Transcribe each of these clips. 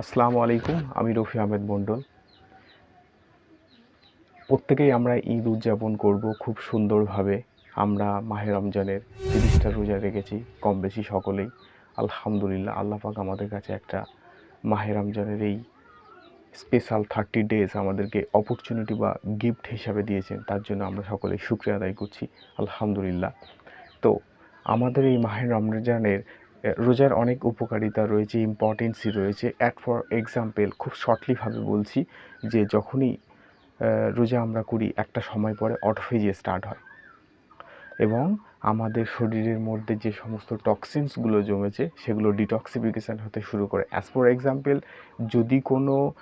আসসালামু আলাইকুম, আমি রফি আহমেদ মণ্ডল। প্রত্যেকেই আমরা ঈদ উদযাপন করব খুব সুন্দরভাবে। আমরা মাহে রমজানের তিরিশটা রোজা রেখেছি কম বেশি সকলেই। আলহামদুলিল্লাহ, আল্লাহ পাক আমাদের কাছে একটা মাহে রমজানের এই স্পেশাল থার্টি ডেজ আমাদেরকে অপরচুনিটি বা গিফট হিসাবে দিয়েছেন, তার জন্য আমরা সকলেই শুক্রিয়া আদায় করছি, আলহামদুলিল্লাহ। তো, আমাদের এই মাহে রমজানের রোজার অনেক উপকারিতা রয়েছে ইম্পর্টেন্সই রয়েছে। অ্যাট ফর এক্সাম্পল খুব শর্টলিভাবে বলছি যে, যখনই রোজা আমরা করি, একটা সময় পরে অটোফেজি স্টার্ট হয়। এবং আমাদের শরীরের মধ্যে যে সমস্ত টক্সিনসগুলো জমেছে, সেগুলো ডিটক্সিফিকেশান হতে শুরু করে। অ্যাজ ফর এক্সাম্পল যদি কোনো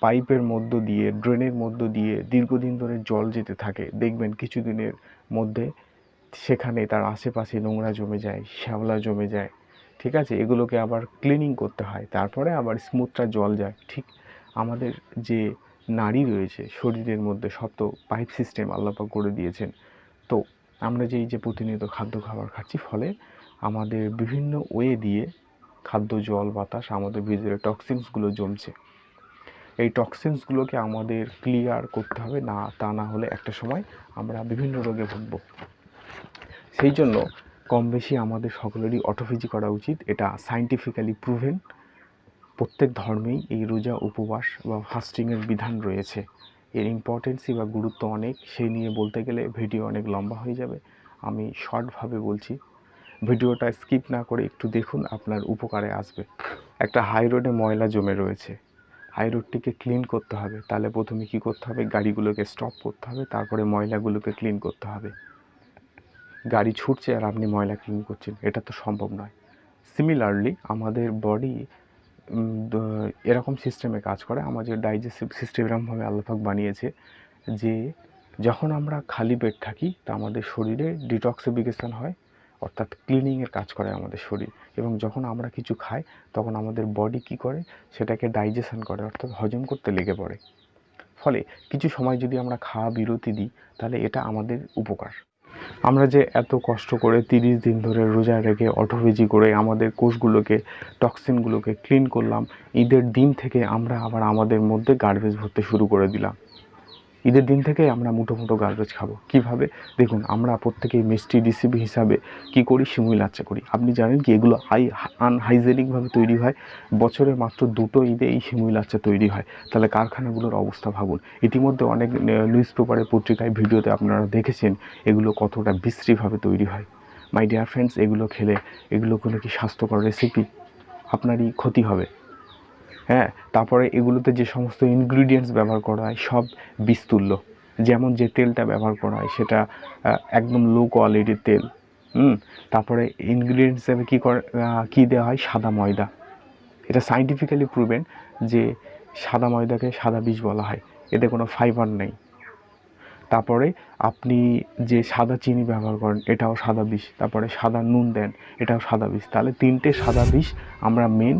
পাইপের মধ্য দিয়ে, ড্রেনের মধ্য দিয়ে দীর্ঘদিন ধরে জল যেতে থাকে, দেখবেন কিছুদিনের মধ্যে সেখানে তার আশেপাশে নোংরা জমে যায়, শ্যাওলা জমে যায়, ঠিক আছে? এগুলোকে আবার ক্লিনিং করতে হয়, তারপরে আবার স্মুথটা জল যায়, ঠিক? আমাদের যে নাড়ি রয়েছে, শরীরের মধ্যে সব তো পাইপ সিস্টেম আল্লাপা করে দিয়েছেন। তো আমরা যেই যে প্রতিনিয়ত খাদ্য খাবার খাচ্ছি, ফলে আমাদের বিভিন্ন ওয়ে দিয়ে খাদ্য, জল, বাতাস আমাদের ভিতরে টক্সিনসগুলো জমছে। এই টক্সিনসগুলোকে আমাদের ক্লিয়ার করতে হবে, না, তা না হলে একটা সময় আমরা বিভিন্ন রোগে ভুগবো। সেই জন্য কম বেশি আমাদের সকলেরই অটোফিজি করা উচিত। এটা সাইন্টিফিক্যালি প্রুভেন প্রত্যেক ধর্মেই এই রোজা উপবাস বা ফাস্টিংয়ের বিধান রয়েছে। এর ইম্পর্টেন্সই বা গুরুত্ব অনেক। সেই নিয়ে বলতে গেলে ভিডিও অনেক লম্বা হয়ে যাবে। আমি শর্টভাবে বলছি। ভিডিওটা স্কিপ না করে একটু দেখুন, আপনার উপকারে আসবে। একটা হাই রোডে ময়লা জমে রয়েছে। হাই রোডটিকে ক্লিন করতে হবে। তাহলে প্রথমে কী করতে হবে? গাড়িগুলোকে স্টপ করতে হবে। তারপরে ময়লাগুলোকে ক্লিন করতে হবে। গাড়ি ছুটছে আর আপনি ময়লা ক্লিন করছেন, এটা তো সম্ভব নয়। সিমিলারলি আমাদের বডি এরকম সিস্টেমে কাজ করে। আমাদের ডাইজেস্টিভ সিস্টেম এরকমভাবে আল্লাপাক বানিয়েছে যে, যখন আমরা খালি পেট থাকি, তা আমাদের শরীরে ডিটক্সিফিকেশান হয়, অর্থাৎ ক্লিনিংয়ের কাজ করে আমাদের শরীর। এবং যখন আমরা কিছু খাই, তখন আমাদের বডি কী করে? সেটাকে ডাইজেশন করে, অর্থাৎ হজম করতে লেগে পড়ে। ফলে, কিছু সময় যদি আমরা খাওয়া বিরতি দিই, তাহলে এটা আমাদের উপকার। আমরা যে এত কষ্ট করে তিরিশ দিন ধরে রোজা রেখে অটোভেজি করে আমাদের কোষগুলোকে টক্সিনগুলোকে ক্লিন করলাম, ঈদের দিন থেকে আমরা আবার আমাদের মধ্যে গার্বেজ ভরতে শুরু করে দিলাম। ঈদের দিন থেকে আমরা মুঠো মুঠো গার্বেজ খাব। কীভাবে? দেখুন, আমরা প্রত্যেকেই মিষ্টি রেসিপি হিসাবে কি করি? শিমুই লাচ্চা করি। আপনি জানেন কি, এগুলো হাই আনহাইজেনিকভাবে তৈরি হয়। বছরে মাত্র দুটো ঈদে এই শিমুই লাচ্চা তৈরি হয়। তাহলে কারখানাগুলোর অবস্থা ভাবুন। ইতিমধ্যে অনেক নিউজ পেপারে পত্রিকায় ভিডিওতে আপনারা দেখেছেন এগুলো কতটা বিশ্রীভাবে তৈরি হয়। মাই ডিয়ার ফ্রেন্ডস এগুলো খেলে, এগুলো কোনো কি স্বাস্থ্যকর রেসিপি আপনারই ক্ষতি হবে। হ্যাঁ তারপরে এগুলোতে যে সমস্ত ইনগ্রিডিয়েন্টস ব্যবহার করা হয়, সব বিস্তুল্য। যেমন যে তেলটা ব্যবহার করা হয়, সেটা একদম লো কোয়ালিটির তেল। হুম, তারপরে ইনগ্রিডিয়েন্টস হিসেবে কী করে কী দেওয়া হয়? সাদা ময়দা। এটা সাইন্টিফিক্যালি প্রুভেন যে সাদা ময়দাকে সাদা বীজ বলা হয়। এতে কোনো ফাইবার নেই। তারপরে আপনি যে সাদা চিনি ব্যবহার করেন, এটাও সাদা বিষ তারপরে সাদা নুন দেন, এটাও সাদা বিষ তাহলে তিনটে সাদা বিষ আমরা মেন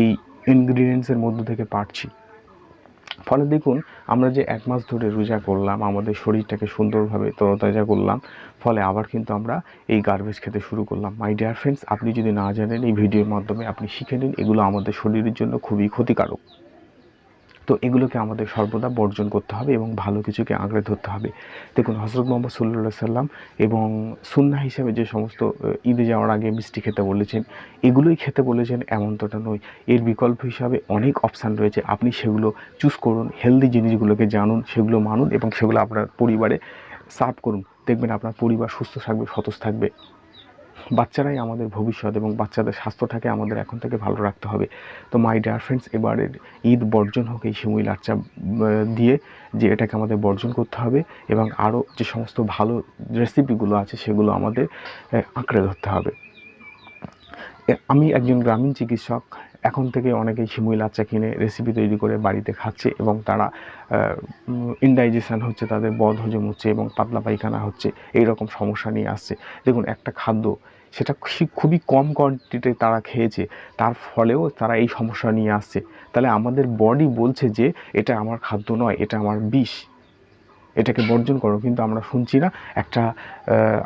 এই ইনগ্রিডিয়েন্টসের মধ্য থেকে পাচ্ছি ফলে দেখুন, আমরা যে এক মাস ধরে রোজা করলাম, আমাদের শরীরটাকে সুন্দরভাবে তরতাজা করলাম, ফলে আবার কিন্তু আমরা এই গার্বেজ খেতে শুরু করলাম। মাই ডিয়ার ফ্রেন্ডস আপনি যদি না জানেন, এই ভিডিওর মাধ্যমে আপনি শিখে নিন, এগুলো আমাদের শরীরের জন্য খুবই ক্ষতিকারক। তো এগুলোকে আমাদের সর্বদা বর্জন করতে হবে এবং ভালো কিছুকে আঁকড়ে ধরতে হবে। দেখুন হজরত মোহাম্মদ সাল্লা সাল্লাম এবং সুন্না হিসাবে যে সমস্ত ঈদে যাওয়ার আগে মিষ্টি খেতে বলেছেন, এগুলোই খেতে বলেছেন এমনটা নয়। এর বিকল্প হিসাবে অনেক অপশান রয়েছে। আপনি সেগুলো চুজ করুন হেলদি জিনিসগুলোকে জানুন, সেগুলো মানুন এবং সেগুলো আপনার পরিবারে সার্ভ করুন। দেখবেন আপনার পরিবার সুস্থ থাকবে, সতেজ থাকবে। বাচ্চারাই আমাদের ভবিষ্যৎ এবং বাচ্চাদের স্বাস্থ্যটাকে আমাদের এখন থেকে ভালো রাখতে হবে। তো মাই ডিয়ার ফ্রেন্ডস এবারের ঈদ বর্জন হোক এই শিমুই লাচ্চা দিয়ে যে এটাকে আমাদের বর্জন করতে হবে এবং আরও যে সমস্ত ভালো রেসিপিগুলো আছে সেগুলো আমাদের আঁকড়ে ধরতে হবে। আমি একজন গ্রামীণ চিকিৎসক এখন থেকে অনেকেই শিমুই লাচ্চা কিনে রেসিপি তৈরি করে বাড়িতে খাচ্ছে এবং তারা ইনডাইজেশান হচ্ছে, তাদের বদ হজম হচ্ছে এবং পাতলা পায়খানা হচ্ছে এই রকম সমস্যা নিয়ে আসছে। দেখুন, একটা খাদ্য, সেটা খুবই কম কোয়ান্টিটিতে তারা খেয়েছে, তার ফলেও তারা এই সমস্যা নিয়ে আসছে। তাহলে আমাদের বডি বলছে যে, এটা আমার খাদ্য নয়, এটা আমার বিষ। এটাকে বর্জন করো, কিন্তু আমরা শুনছি না। একটা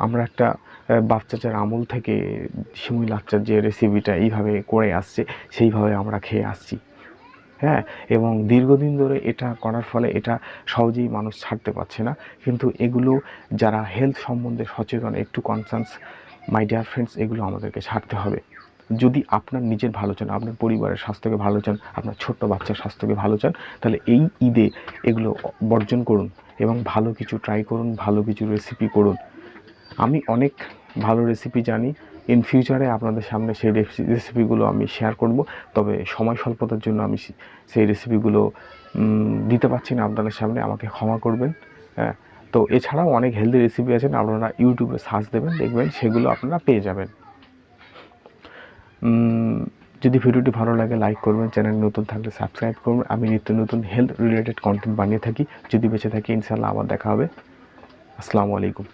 আমরা একটা বাচ্চাচার আমল থেকে শিমুই লাচ্চার যে রেসিপিটা এইভাবে করে আসছে, সেইভাবে আমরা খেয়ে আসছি। হ্যাঁ এবং দীর্ঘদিন ধরে এটা করার ফলে এটা সহজেই মানুষ ছাড়তে পারছে না। কিন্তু এগুলো যারা হেলথ সম্বন্ধে সচেতন, একটু কনসার্নস মাই ডিয়ার ফ্রেন্ডস এগুলো আমাদেরকে ছাড়তে হবে। যদি আপনার নিজের ভালো চান, আপনার পরিবারের স্বাস্থ্যকে ভালো চান, আপনার ছোট্ট বাচ্চার স্বাস্থ্যকে ভালো চান, তাহলে এই ঈদে এগুলো বর্জন করুন এবং ভালো কিছু ট্রাই করুন, ভালো কিছু রেসিপি করুন। আমি অনেক ভালো রেসিপি জানি। ইন ফিউচারে আপনাদের সামনে সেই রেসিপিগুলো আমি শেয়ার করব। তবে সময় স্বল্পতার জন্য আমি সেই রেসিপিগুলো দিতে পারছি না আপনাদের সামনে, আমাকে ক্ষমা করবেন। হ্যাঁ তো এছাড়াও অনেক হেলদি রেসিপি আছেন আপনারা ইউটিউবে সার্চ দেবেন, দেখবেন, সেগুলো আপনারা পেয়ে যাবেন। যদি ভিডিওটি ভালো লাগে লাইক করবেন চ্যানেল নতুন থাকলে সাবস্ক্রাইব করবেন। আমি নিত্য নতুন হেলথ রিলেটেড কন্টেন্ট বানিয়ে থাকি। যদি বেঁচে থাকি ইনশাল্লাহ আবার দেখা হবে। আসসালামু আলাইকুম।